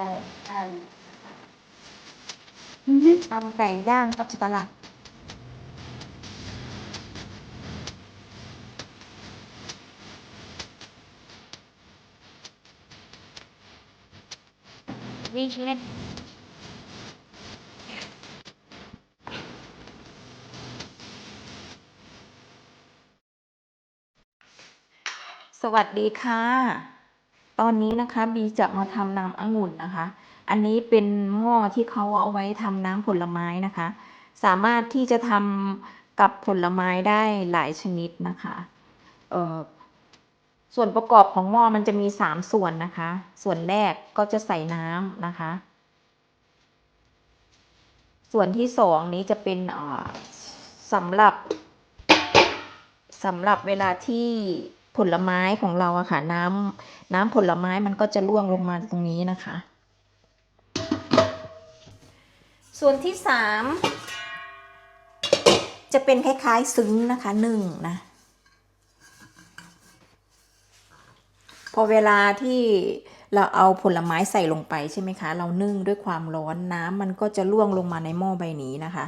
ก่ทำทำไก่ย่างกับสลัดวิเล่นสวัสดีค่ะ ตอนนี้นะคะบีจะมาทำน้ำองุ่นนะคะ อันนี้เป็นหม้อที่เขาเอาไว้ทำน้ำผลไม้นะคะ สามารถที่จะทำกับผลไม้ได้หลายชนิดนะคะเอ่อส่วนประกอบของหม้อมันจะมีสามส่วนนะคะ ส่วนแรกก็จะใส่น้ำนะคะ ส่วนที่สองนี้จะเป็นอ่อสำหรับสำหรับเวลาที่ ผลไม้ของเราอะค่ะ น้ำน้ำผลไม้มันก็จะร่วงลงมาตรงนี้นะคะ ส่วนที่สามจะเป็นคล้ายๆซึ้งนะคะหนึ่งนะ พอเวลาที่เราเอาผลไม้ใส่ลงไปใช่ไหมคะ เรานึ่งด้วยความร้อนน้ำมันก็จะล่วงลงมาในหม้อใบนี้นะคะ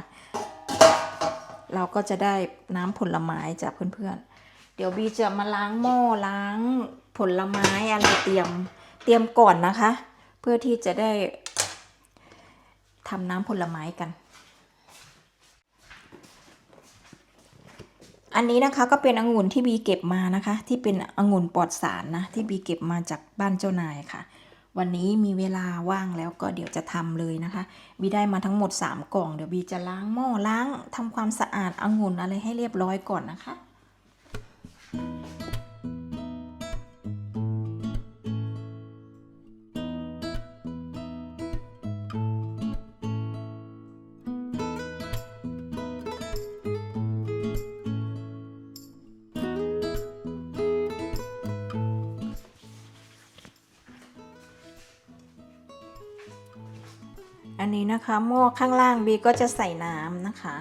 เราก็จะได้น้ำผลไม้จากเพื่อนๆ เดี๋ยวบีจะมาล้างหม้อล้างผลไม้อะไรเตรียมเตรียมก่อนนะคะ เพื่อที่จะได้ทำน้ำผลไม้กัน อันนี้นะคะก็เป็นองุ่นที่บีเก็บมานะคะ ที่เป็นองุ่นปลอดสารนะที่บีเก็บมาจากบ้านเจ้านายค่ะ วันนี้มีเวลาว่างแล้วก็เดี๋ยวจะทำเลยนะคะบีได้มาทั้งหมด 3 กล่องเดี๋ยวบีจะล้างหม้อล้างทำความสะอาดองุ่นอะไรให้เรียบร้อยก่อนนะคะ อันนี้นะคะหม้อข้างล่างบีก็จะใส่น้ำนะคะ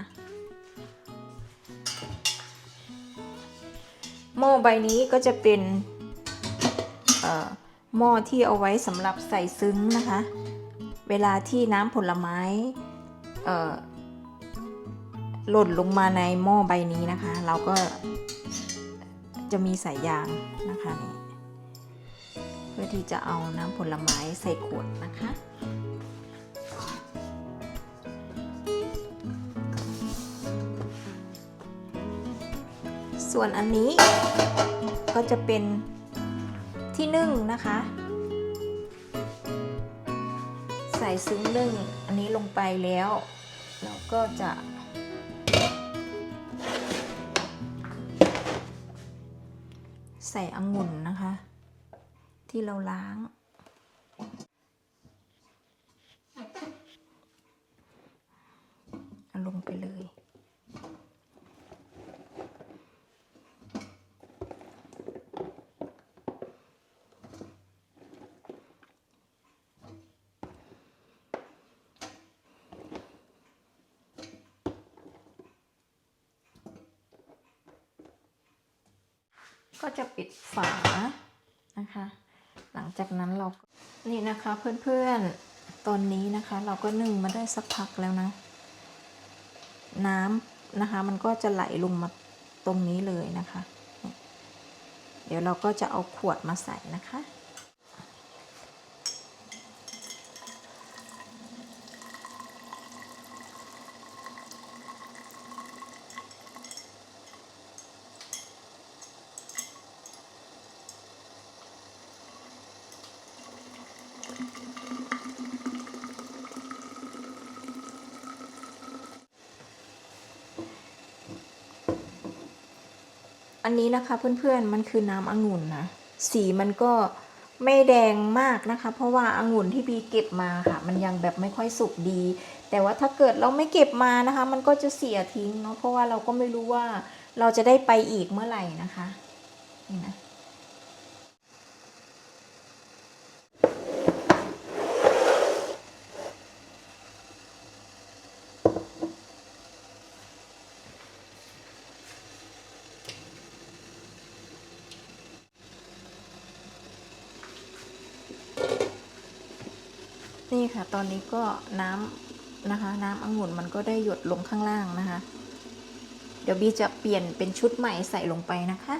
หม้อใบนี้ก็จะเป็นหม้อที่เอาไว้สำหรับใส่ซึ้งนะคะ เวลาที่น้ำผลไม้หล่นลงมาในหม้อใบนี้นะคะ เราก็จะมีสายยางนะคะนี่เพื่อที่จะเอาน้ำผลไม้ใส่ขวดนะคะ ส่วนอันนี้ก็จะเป็นที่นึ่งนะคะ ใส่ซึ้งนึ่งอันนี้ลงไปแล้วเราก็จะ ใส่องุ่นนะคะ ที่เราล้าง ลงไปเลย ก็จะปิดฝานะคะ หลังจากนั้นเราก็นี่นะคะเพื่อนๆตอนนี้นะคะ เราก็นึ่งมาได้สักพักแล้วนะ น้ำนะคะ มันก็จะไหลลงมาตรงนี้เลยนะคะ เดี๋ยวเราก็จะเอาขวดมาใส่นะคะ อันนี้นะคะเพื่อนๆมันคือน้ำองุ่นนะสีมันก็ไม่แดงมากนะคะ เพราะว่าอางุ่นที่บีเก็บมาค่ะ มันยังแบบไม่ค่อยสุกดี แต่ว่าถ้าเกิดเราไม่เก็บมานะคะ มันก็จะเสียทิ้งเนาะเพราะว่าเราก็ไม่รู้ว่าเราจะได้ไปอีกเมื่อไหร่นะคะนี่นะ นี่ค่ะ ตอนนี้ก็น้ำนะคะ น้ำองุ่นมันก็ได้หยดลงข้างล่างนะคะ เดี๋ยวบีจะเปลี่ยนเป็นชุดใหม่ใส่ลงไปนะคะ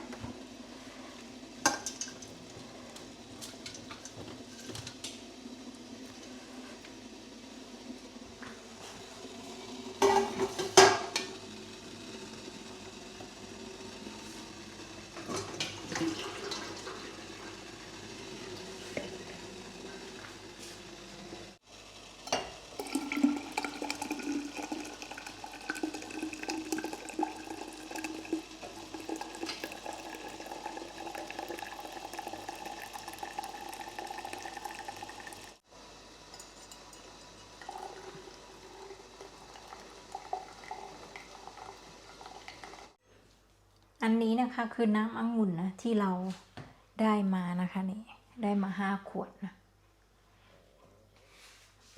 อันนี้นะคะคือน้ำองุ่นนะที่เราได้มานะคะนี่ได้มาห้าขวดนะ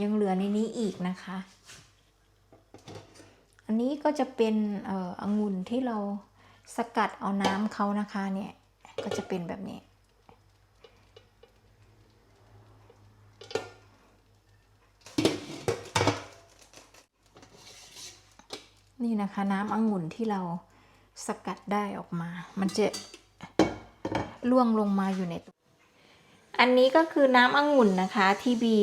ยังเหลือในนี้อีกนะคะ อันนี้ก็จะเป็นเอ่อองุ่นที่เราสกัดเอาน้ำเขานะคะเนี่ยก็จะเป็นแบบนี้ นี่นะคะน้ำองุ่นที่เรา สกัดได้ออกมา มันจะล่วงลงมาอยู่ในตัวอันนี้ก็คือน้ำองุ่นนะคะที่บี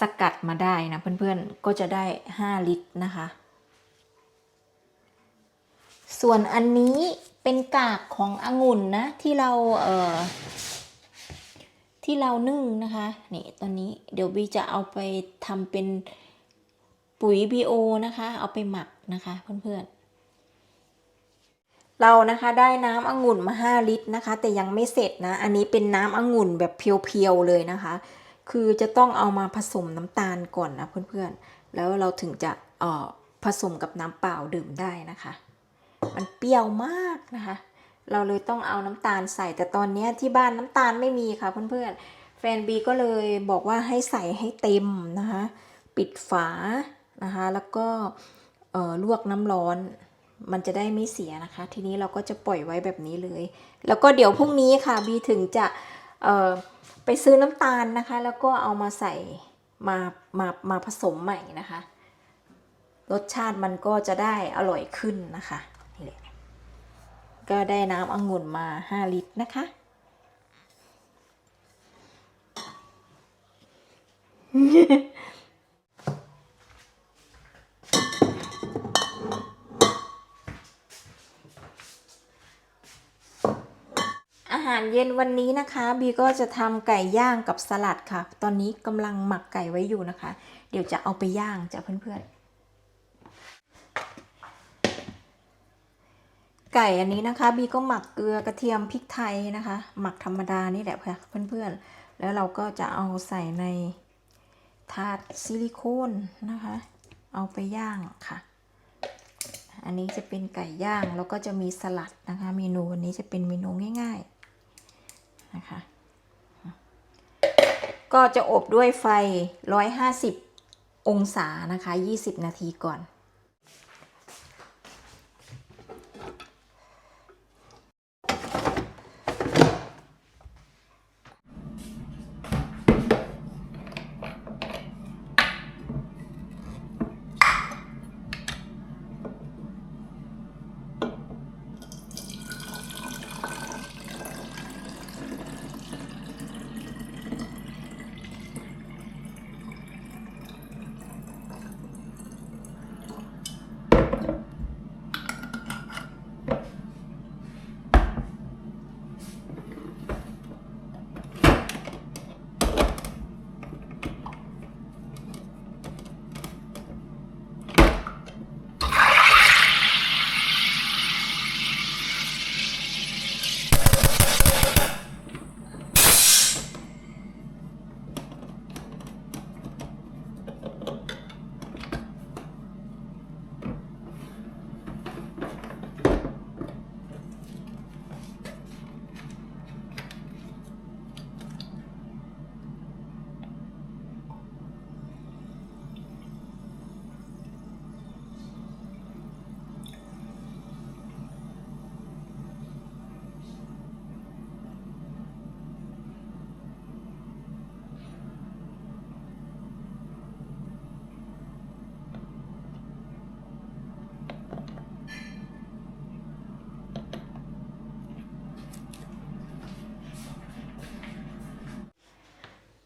สกัดมาได้นะเพื่อนๆ ก็จะได้ 5 ลิตรนะคะ ส่วนอันนี้เป็นกากขององุ่นนะที่เราเที่เรานึ่งนะคะนี่ตอนนี้เดี๋ยวบีจะเอาไปทำเป็นปุ๋ย BO นะคะ เอาไปหมักนะคะเพื่อนๆ เรานะคะได้น้ำองุ่นมา 5 ลิตรนะคะ แต่ยังไม่เสร็จนะ อันนี้เป็นน้ำองุ่นแบบเพียวๆเลยนะคะ คือจะต้องเอามาผสมน้ำตาลก่อนนะเพื่อนๆ แล้วเราถึงจะเอ่อผสมกับน้ำเปล่าดื่มได้นะคะ มันเปรี้ยวมากนะคะ เราเลยต้องเอาน้ำตาลใส่แต่ตอนนี้ที่บ้านน้ำตาลไม่มีค่ะเพื่อนๆ แฟนบีก็เลยบอกว่าให้ใส่ให้เต็มนะคะ ปิดฝานะคะ แล้วก็เออลวกน้ำร้อน มันจะได้ไม่เสียนะคะ ทีนี้เราก็จะปล่อยไว้แบบนี้เลย แล้วก็เดี๋ยวพรุ่งนี้ค่ะบีถึงจะไปซื้อน้ำตาลนะคะ แล้วก็เอามาใส่มามามาผสมใหม่นะคะ รสชาติมันก็จะได้อร่อยขึ้นนะคะนี่แหละก็ได้น้ำองุ่นมา 5 ลิตรนะคะอารเย็นวันนี้นะคะบีก็จะทำไก่ย่างกับสลัดค่ะ ตอนนี้กำลังหมักไก่ไว้อยู่นะคะ เดี๋ยวจะเอาไปย่างจ้ะเพื่อนๆ ไก่อันนี้นะคะบีก็หมักเกลือกระเทียมพริกไทยนะคะ หมักธรรมดานี่แหละค่ะเพื่อนๆ แล้วเราก็จะเอาใส่ในถาดซิลิโคนนะคะ เอาไปย่างค่ะอันนี้จะเป็นไก่ย่างแล้วก็จะมีสลัดนะคะ เมนูวันนี้จะเป็นเมนูง่ายๆ นะคะ ก็จะอบด้วยไฟ 150 องศานะคะ 20 นาทีก่อนน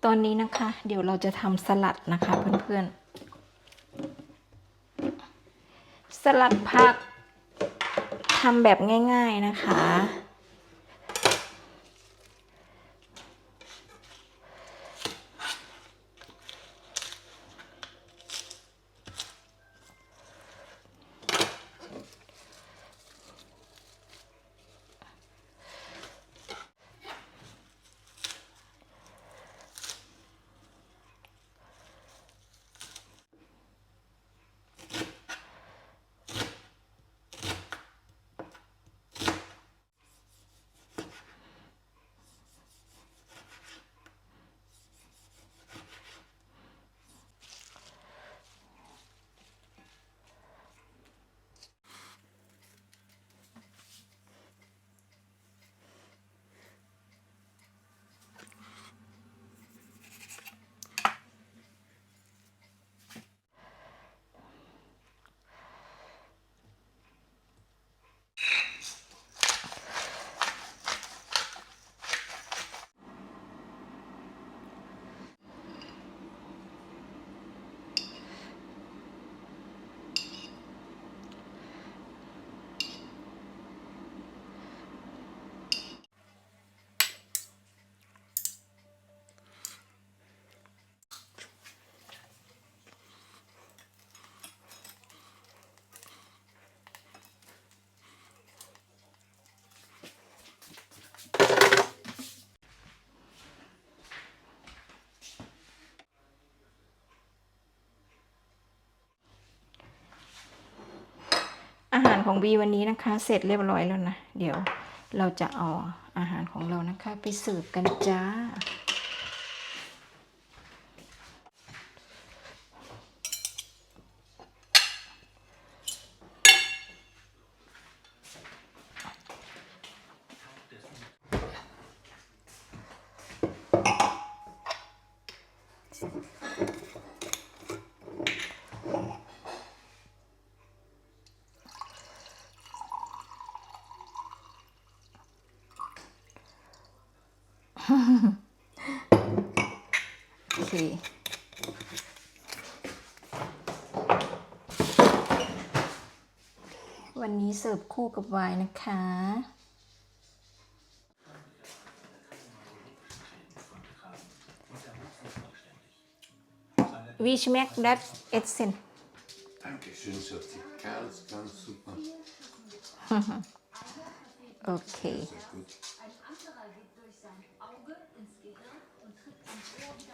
ตอนนี้นะคะ เดี๋ยวเราจะทำสลัดนะคะเพื่อนๆ สลัดผักทำแบบง่าย ๆนะคะ ของบีวันนี้นะคะ เสร็จเรียบร้อยแล้วนะ เดี๋ยวเราจะเอาอาหารของเรานะคะ ไปเสิร์ฟกันจ้า โอเควันนี้เสิร์ฟคู่กับไวน์นะคะ Wie schmeckt das Essen? Dankeschön, Schatzi. Ganz, ganz super. Okay. Sehr gut.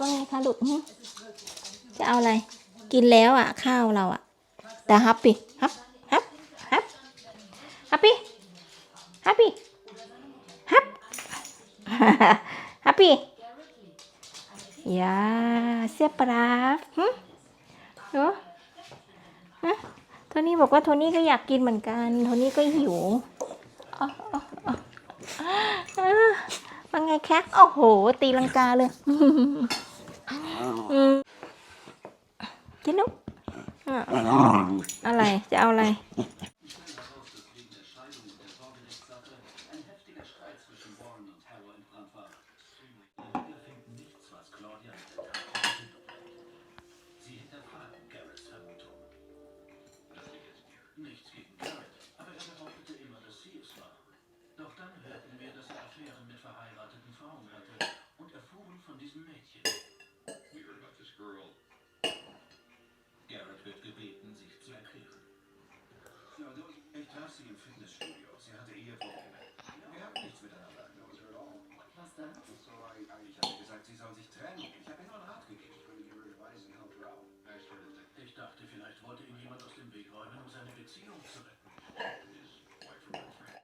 ว่าไงคะลูกหึจะเอาอะไร กินแล้วอะ ข้าวเราอะแต่ฮัปปี้ฮัปฮัปฮัปฮัปปี้ฮัปปี้ฮัปฮัปปี้ยาเสียปราฟหึเนาะฮะโทนี่บอกว่าโทนี่ก็อยากกินเหมือนกันโทนี่ก็หิวอ๋ออ๋ออ๋ออ่าว่าไงแคะโอ้โห ตีลังกาเลย อืมกินนุกอะอะไรจะเอาอะไร Nichts gegen Garrett, aber er behauptete immer, dass sie es war. Doch dann hörten wir, dass er Affären mit verheirateten Frauen hatte und erfuhren von diesem Mädchen. Sie im Fitnessstudio. Sie hatte Eheprobleme. Wir haben nichts miteinander. Was dann? So, I, I, ich habe gesagt, sie soll sich trennen. Ich habe ihr nur einen Rat gegeben. Ich dachte, vielleicht wollte ihn jemand aus dem Weg räumen, um seine Beziehung zu retten.